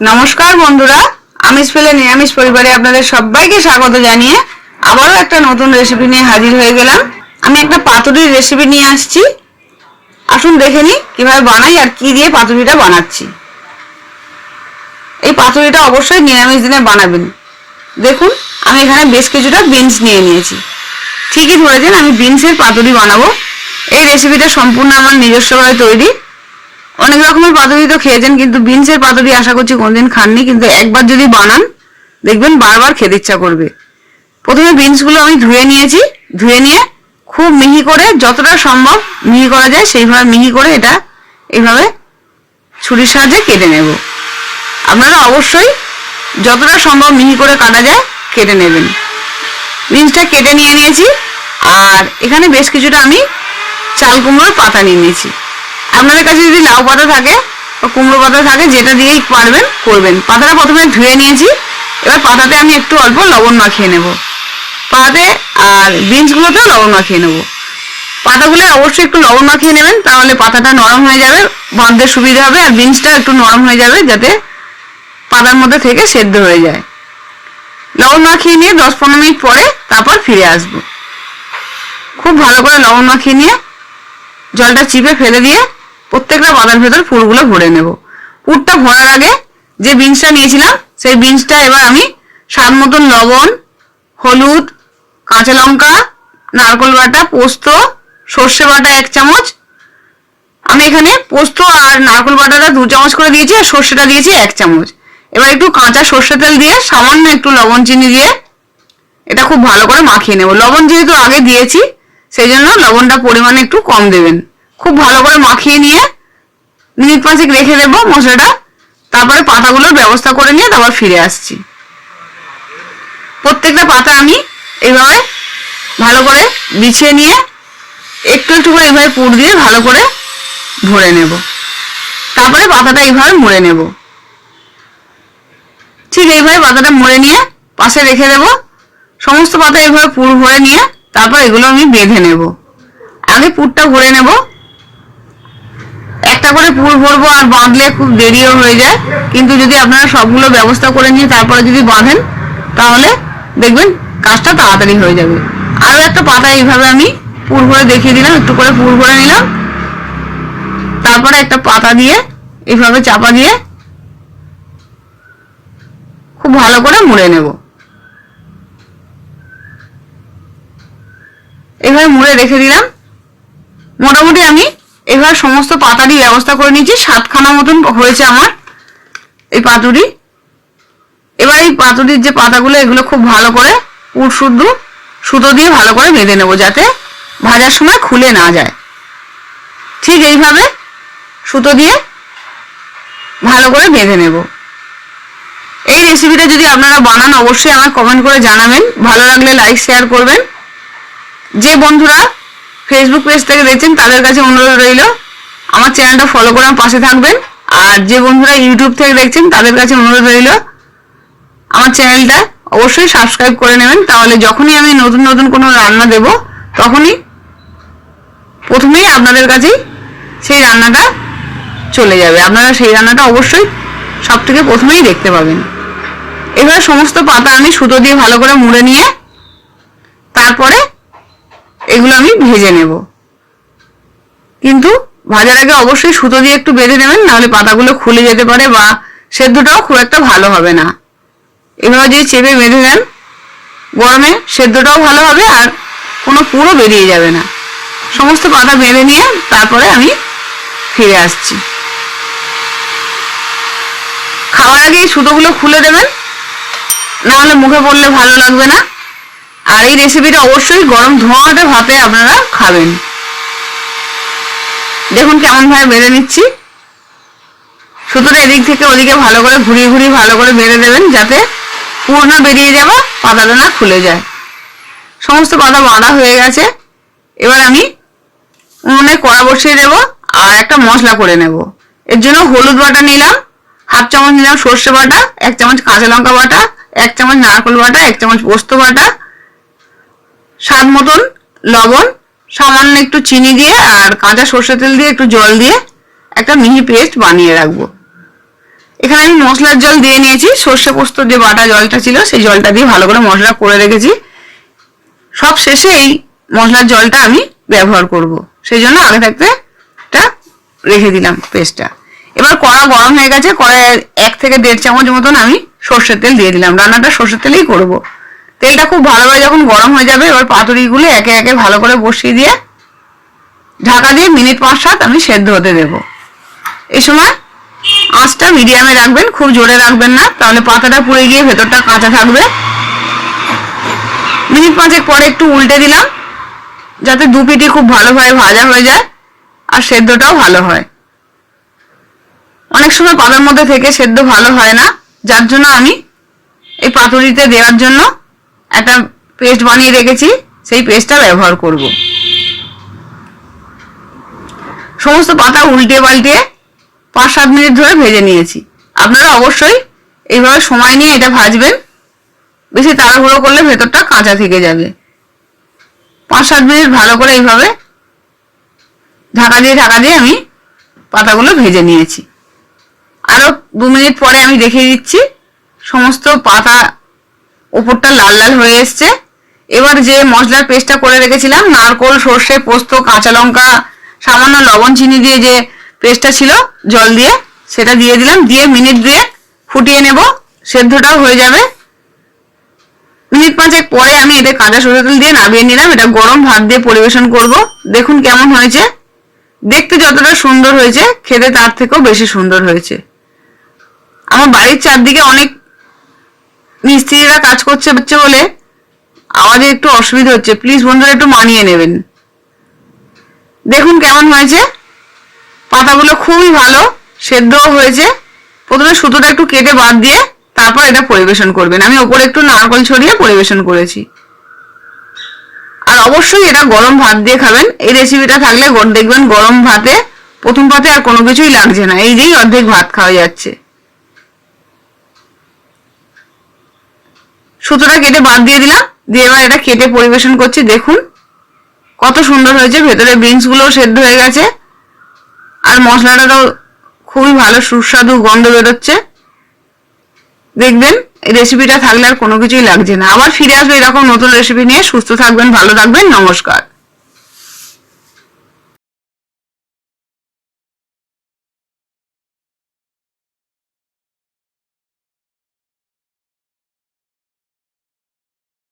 নমস্কার বন্ধুরা আমিষ ফেলে নিরামিষ পরিবারে আপনাদের সবাইকে স্বাগত জানিয়ে আবারও একটা নতুন রেসিপি নিয়ে হাজির হয়ে গেলাম। আমি একটা পাতুরির রেসিপি নিয়ে আসছি। আসুন দেখে নিই কীভাবে বানাই আর কি দিয়ে পাতুরিটা বানাচ্ছি। এই পাতুরিটা অবশ্যই নিরামিষ দিনে বানাবেন। দেখুন, আমি এখানে বেশ কিছুটা বিনস নিয়ে নিয়েছি। ঠিকই ধরেছেন, আমি বিনসের পাতুরি বানাবো। এই রেসিপিটা সম্পূর্ণ আমার নিজস্বভাবে তৈরি। অনেক রকমের পাতুরি তো খেয়েছেন, কিন্তু বিনসের পাতুরি আশা করছি কোনদিন খাননি, কিন্তু একবার যদি বানান, দেখবেন বারবার খেতে ইচ্ছা করবে। প্রথমে বিনসগুলো আমি ধুয়ে নিয়েছি, ধুয়ে নিয়ে খুব মিহি করে যতটা সম্ভব মিহি করা যায়, সেইভাবে মিহি করে এটা এইভাবে ছুরির সাহায্যে কেটে নেব। আপনারা অবশ্যই যতটা সম্ভব মিহি করে কাটা যায়, কেটে নেবেন। বিনসটা কেটে নিয়ে নিয়েছি, আর এখানে বেশ কিছুটা আমি চাল কুমড়োর পাতা নিয়ে নিয়েছি। আপনাদের কাছে যদি লাউ পাতা থাকে বা কুমড়ো পাতা থাকে, যেটা দিয়েই পারবেন, করবেন। পাতাটা প্রথমে ধুয়ে নিয়েছি। এবার পাতাতে আমি একটু অল্প লবণ মাখিয়ে নেব। পাতাতে আর বিনসগুলোতেও লবণ মাখিয়ে নেব। পাতাগুলো অবশ্যই একটু লবণ মাখিয়ে নেবেন, তাহলে পাতাটা নরম হয়ে যাবে, বাঁধতে সুবিধা হবে, আর বিনসটা একটু নরম হয়ে যাবে, যাতে পাতার মধ্যে থেকে সেদ্ধ হয়ে যায়। লবণ মাখিয়ে নিয়ে দশ পনেরো মিনিট পরে তারপর ফিরে আসব। খুব ভালো করে লবণ মাখিয়ে নিয়ে জলটা চিপে ফেলে দিয়ে প্রত্যেকটা পাতার ভেতর পুরগুলো ভরে নেব। পুরটা ভরার আগে যে বিনসটা নিয়েছিলাম, সেই বিনসটা এবার আমি স্বাদ মতন লবণ, হলুদ, কাঁচা লঙ্কা, নারকোল বাটা, পোস্ত, সর্ষে বাটা এক চামচ। আমি এখানে পোস্ত আর নারকোল বাটাটা দু চামচ করে দিয়েছি আর সর্ষেটা দিয়েছি এক চামচ। এবার একটু কাঁচা সর্ষে তেল দিয়ে সামান্য একটু লবণ চিনি দিয়ে এটা খুব ভালো করে মাখিয়ে নেব। লবণ যেহেতু আগে দিয়েছি, সেই জন্য লবণটা পরিমাণে একটু কম দেবেন। খুব ভালো করে মাখিয়ে নিয়ে মিনিট পাঁচেক রেখে দেবো মশলাটা। তারপরে পাতাগুলোর ব্যবস্থা করে নিয়ে তারপর ফিরে আসছি। প্রত্যেকটা পাতা আমি এইভাবে ভালো করে বিছিয়ে নিয়ে একটু একটু করে এইভাবে পুর দিয়ে ভালো করে ভরে নেব। তারপরে পাতাটা এইভাবে মুড়ে নেব। ঠিক এইভাবে পাতাটা মুড়ে নিয়ে পাশে রেখে দেব। সমস্ত পাতা এইভাবে পুর ভরে নিয়ে তারপর এগুলো আমি বেঁধে নেব। আগে পুরটা ভরে নেব। একটা করে পুর ভরবো আর বাঁধলে খুব দেরিও হয়ে যায়। কিন্তু যদি আপনারা সবগুলো ব্যবস্থা করে নিয়ে তারপরে যদি বাঁধেন, তাহলে দেখবেন কাজটা তাড়াতাড়ি হয়ে যাবে। আরও একটা পাতা এইভাবে আমি পুর ভরে দেখিয়ে দিলাম, একটু করে পুর ভরে নিলাম। তারপরে একটা পাতা দিয়ে এইভাবে চাপা দিয়ে খুব ভালো করে মুড়ে নেব। এভাবে মুড়ে রেখে দিলাম। মোটামুটি আমি এবার সমস্ত পাতারই ব্যবস্থা করে নিয়েছি। সাতখানা মতন হয়েছে আমার এই পাতুরি। এবার এই পাতুরির যে পাতাগুলো, এগুলো খুব ভালো করে পুর শুদ্ধ সুতো দিয়ে ভালো করে বেঁধে নেব যাতে ভাজার সময় খুলে না যায়। ঠিক এইভাবে সুতো দিয়ে ভালো করে বেঁধে নেব। এই রেসিপিটা যদি আপনারা বানান, অবশ্যই আমার কমেন্ট করে জানাবেন। ভালো লাগলে লাইক শেয়ার করবেন। যে বন্ধুরা ফেসবুক পেজ থেকে দেখছেন, তাদের কাছে অনুরোধ রইল, আমার চ্যানেলটা ফলো করে আমার পাশে থাকবেন। আর যে বন্ধুরা ইউটিউব থেকে দেখছেন, তাদের কাছে অনুরোধ রইল, আমার চ্যানেলটা অবশ্যই সাবস্ক্রাইব করে নেবেন। তাহলে যখনই আমি নতুন নতুন কোনো রান্না দেব, তখনই প্রথমেই আপনাদের কাছেই সেই রান্নাটা চলে যাবে। আপনারা সেই রান্নাটা অবশ্যই সব থেকে প্রথমেই দেখতে পাবেন। এবার সমস্ত পাতা আমি সুতো দিয়ে ভালো করে মুড়ে নিয়ে তারপরে এগুলো আমি ভেজে নেব। কিন্তু ভাজার আগে অবশ্যই সুতো দিয়ে একটু বেঁধে নেবেন, নাহলে পাতাগুলো খুলে যেতে পারে বা সেদ্ধটাও খুব একটা ভালো হবে না। এভাবে যদি চেপে বেঁধে দেন গরমে সেদ্ধটাও ভালো হবে আর কোনো পুরো বেরিয়ে যাবে না। সমস্ত পাতা বেঁধে নিয়ে তারপরে আমি ফিরে আসছি। খাওয়ার আগে এই সুতোগুলো খুলে দেবেন, নাহলে মুখে পড়লে ভালো লাগবে না। আর এই রেসিপিটা অবশ্যই গরম ধোঁয়াটে ভাতে আপনারা খাবেন। দেখুন কেমন ভাবে বেঁধে নিচ্ছি। সুতোটা এদিক থেকে ওদিকে ভালো করে ঘুরিয়ে ঘুরিয়ে ভালো করে বেঁধে দেবেন যাতে পূর্ণ বেরিয়ে যাবে পাতাটা না খুলে যায়। সমস্ত পাতা বাঁধা হয়ে গেছে। এবার আমি উনুনে কড়া বসিয়ে দেব আর একটা মশলা করে নেব। এর জন্য হলুদ বাটা নিলাম, হাফ চামচ নিলাম সর্ষে বাটা, এক চামচ কাঁচা লঙ্কা বাটা, এক চামচ নারকোল বাটা, এক চামচ পোস্ত বাটা স্বাদ মতন লবণ, সামান্য একটু চিনি দিয়ে আর কাঁচা সর্ষে তেল দিয়ে একটু জল দিয়ে একটা মিহি পেস্ট বানিয়ে রাখব। এখানে আমি মশলার জল দিয়ে নিয়েছি। সর্ষে পোস্ত যে বাটা জলটা ছিল, সেই জলটা দিয়ে ভালো করে মশলা করে রেখেছি। সব শেষে এই মশলার জলটা আমি ব্যবহার করব। সেই জন্য আগে থাকতে এটা রেখে দিলাম পেস্টটা। এবার কড়া গরম হয়ে গেছে কড়ায় এক থেকে দেড় চামচ মতন আমি সর্ষের তেল দিয়ে দিলাম। রান্নাটা সর্ষের তেলেই করব। তেলটা খুব ভালোভাবে যখন গরম হয়ে যাবে, এবার পাতুরিগুলো একে একে ভালো করে বসিয়ে দিয়ে ঢাকা দিয়ে মিনিট পাঁচ সাত আমি সেদ্ধ হতে দেব। এই সময় আঁচটা মিডিয়ামে রাখবেন, খুব জোরে রাখবেন না, তাহলে পাতাটা পুড়ে গিয়ে ভেতরটা কাঁচা থাকবে। মিনিট পাঁচেক পরে একটু উল্টে দিলাম, যাতে দু পিটি খুব ভালোভাবে ভাজা হয়ে যায় আর সেদ্ধটাও ভালো হয়। অনেক সময় পাতার মধ্যে থেকে সেদ্ধ ভালো হয় না, যার জন্য আমি এই পাতুরিতে দেওয়ার জন্য একটা পেস্ট বানিয়ে রেখেছি, সেই পেস্টটা ব্যবহার করব। সমস্ত পাতা উল্টে পাল্টে পাঁচ সাত মিনিট ধরে ভেজে নিয়েছি। আপনারা অবশ্যই এইভাবে সময় নিয়ে এটা ভাজবেন। বেশি তাড়াহুড়ো করলে ভেতরটা কাঁচা থেকে যাবে। পাঁচ সাত মিনিট ভালো করে এইভাবে ঢাকা দিয়ে ঢাকা দিয়ে আমি পাতাগুলো ভেজে নিয়েছি। আরও দু মিনিট পরে আমি দেখিয়ে দিচ্ছি, সমস্ত পাতা ওপরটা লাল লাল হয়ে এসছে। এবার যে মশলার পেস্টটা করে রেখেছিলাম, নারকোল, সর্ষে, পোস্ত, কাঁচা লঙ্কা, সামান্য লবণ, চিনি দিয়ে যে পেস্টটা ছিল, জল দিয়ে সেটা দিয়ে দিলাম। দিয়ে মিনিট দিয়ে ফুটিয়ে নেব, সেদ্ধটাও হয়ে যাবে। মিনিট পাঁচেক পরে আমি এটা কাঁচা সরষে তেল দিয়ে নামিয়ে নিলাম। এটা গরম ভাত দিয়ে পরিবেশন করব। দেখুন কেমন হয়েছে। দেখতে যতটা সুন্দর হয়েছে, খেতে তার থেকেও বেশি সুন্দর হয়েছে। আমার বাড়ির চারদিকে অনেক মিস্ত্রিরা কাজ করছে হচ্ছে বলে আওয়াজে একটু অসুবিধা হচ্ছে। প্লিজ বন্ধুরা, একটু মানিয়ে নেবেন। দেখুন কেমন হয়েছে। পাতাগুলো খুবই ভালো, সেদ্ধও হয়েছে। প্রথমে সুতোটা একটু কেটে বাদ দিয়ে তারপর এটা পরিবেশন করবেন। আমি ওপরে একটু নারকল ছড়িয়ে পরিবেশন করেছি। আর অবশ্যই এটা গরম ভাত দিয়ে খাবেন। এই রেসিপিটা থাকলে দেখবেন গরম ভাতে, প্রথম পাতে আর কোনো কিছুই লাগছে না। এই দিয়েই অর্ধেক ভাত খাওয়া যাচ্ছে। সুতোটা কেটে বাদ দিয়ে দিলাম। দিয়ে এবার এটা কেটে পরিবেশন করছি, দেখুন। কত সুন্দর হয়েছে, ভেতরে বিনস গুলোও সেদ্ধ হয়ে গেছে। আর মশলাটাও খুবই ভালো, সুস্বাদু গন্ধ বেরোচ্ছে। দেখবেন, এই রেসিপিটা থাকলে আর কোনো কিছুই লাগছে না। আবার ফিরে আসবে এরকম নতুন রেসিপি নিয়ে। সুস্থ থাকবেন, ভালো থাকবেন, নমস্কার।